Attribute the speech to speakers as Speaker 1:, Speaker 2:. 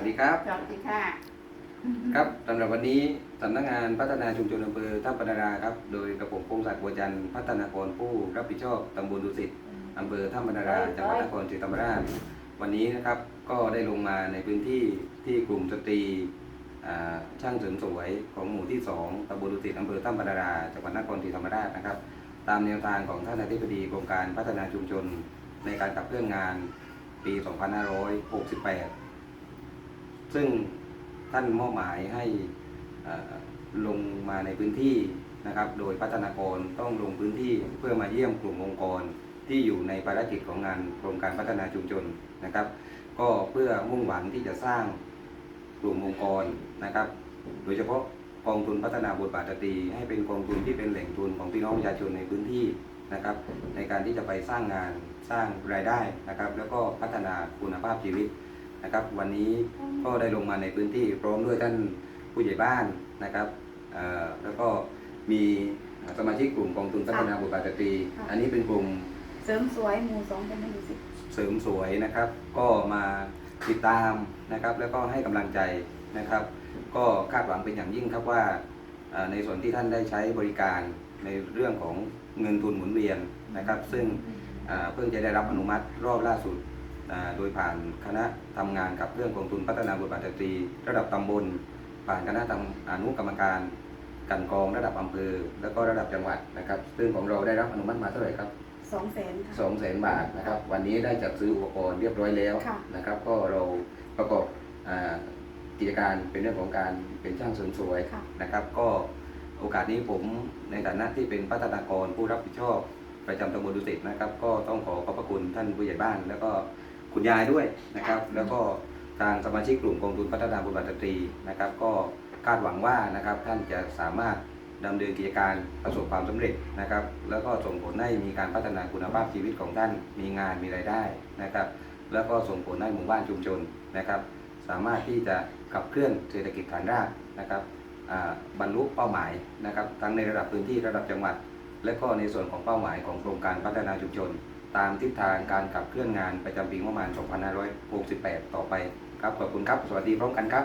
Speaker 1: วัสดีครับ
Speaker 2: สวัสดีค่ะ
Speaker 1: ครับสำหรับวันนี้สำนักงานพัฒนาชุมชนอำเภอท่าปนาราครับ โดยกระผมพงศักดิ์บัวจันทร์พัฒนากรผู้รับผิดชอบตำบลดุสิตอำเภอท่าปนาราจังหวัดนครศรีธรรมราช วันนี้นะครับก็ได้ลงมาในพื้นที่ที่กลุ่มสตรีอ่าช่างเสริมสวยของหมู่ที่ 2ตำบลดุสิตอำเภอท่าปนาราจังหวัดนครศรีธรรมราชนะครับ ตามแนวทางของท่านอธิบดีกรมการพัฒนาชุมชนในการขับเคลื่อนงานปี 2568 ซึ่งท่านมอบหมายให้ลงมาในพื้นที่นะครับ โดยพัฒนากรต้องลงพื้นที่เพื่อมาเยี่ยมกลุ่มองค์กรที่อยู่ในภารกิจของงานกรมการพัฒนาชุมชนนะครับ ก็เพื่อมุ่งหวังที่จะสร้างกลุ่มองค์กรนะครับ โดยเฉพาะกองทุนพัฒนาบทบาทสตรีให้เป็นกองทุนที่เป็นแหล่งทุนของพี่น้องประชาชนในพื้นที่นะครับ ในการที่จะไปสร้างงานสร้างรายได้นะครับ แล้วก็พัฒนาคุณภาพชีวิต นะครับ วันนี้ก็ได้ลงมาในพื้นที่พร้อมด้วยท่านผู้ใหญ่บ้านนะครับเอ่อแล้วก็มีสมาชิกกลุ่มกองทุนพัฒนาบทบาทสตรี
Speaker 2: ค่ะ
Speaker 1: อันนี้เป็นกลุ่ม
Speaker 2: เสริมสวยหมู่สองเป็นไม่ดูสิ
Speaker 1: เสริมสวยนะครับ ก็มาติดตามนะครับ แล้วก็ให้กำลังใจนะครับ ก็คาดหวังเป็นอย่างยิ่งครับว่าเอ่อในส่วนที่ท่านได้ใช้บริการในเรื่องของเงินทุนหมุนเวียนนะครับ ซึ่งอ่าเพิ่งจะได้รับอนุมัติรอบล่าสุดอ่า โดยผ่านคณะทำงานกับเรื่องกองทุนพัฒนาบทบาทสตรี ระดับตำบล ผ่านคณะทำอนุกรรมการกลันกรองระดับอำเภอ แล้วก็ระดับจังหวัดนะครับ ซึ่งของเราได้รับอนุมัติมาเท่าไหร่ครับ
Speaker 2: สองแสนค่ะ
Speaker 1: สองแสนบาทนะครับ วันนี้ได้จัดซื้ออุปกรณ์เรียบร้อยแล้ว
Speaker 2: ค่ะ
Speaker 1: นะครับ ก็เราประกอบอ่ากิจการเป็นเรื่องของการเป็นช่างเสริมสวย
Speaker 2: ค่ะ
Speaker 1: นะครับ ก็โอกาสนี้ผมในฐานะที่เป็นพัฒนากรผู้รับผิดชอบประจำตำบลดุสิตนะครับ ก็ต้องขอขอบพระคุณท่านผู้ใหญ่บ้าน แล้วก็ คุณยายด้วยนะครับ แล้วก็ทางสมาชิกกลุ่มกองทุนพัฒนาบุญบัตรีนะครับ ก็คาดหวังว่านะครับท่านจะสามารถดำเนินกิจการประสบความสำเร็จนะครับ แล้วก็ส่งผลให้มีการพัฒนาคุณภาพชีวิตของท่านมีงานมีรายได้นะครับ แล้วก็ส่งผลให้หมู่บ้านชุมชนนะครับ สามารถที่จะขับเคลื่อนเศรษฐกิจฐานรากนะครับบรรลุเป้าหมายนะครับ ทั้งในระดับพื้นที่ระดับจังหวัด และก็ในส่วนของเป้าหมายของโครงการพัฒนาชุมชน ตามทิศทางการขับเคลื่อนงานประจำปีงบประมาณ 2568 ต่อไปครับขอบคุณครับ สวัสดีพร้อมกันครับ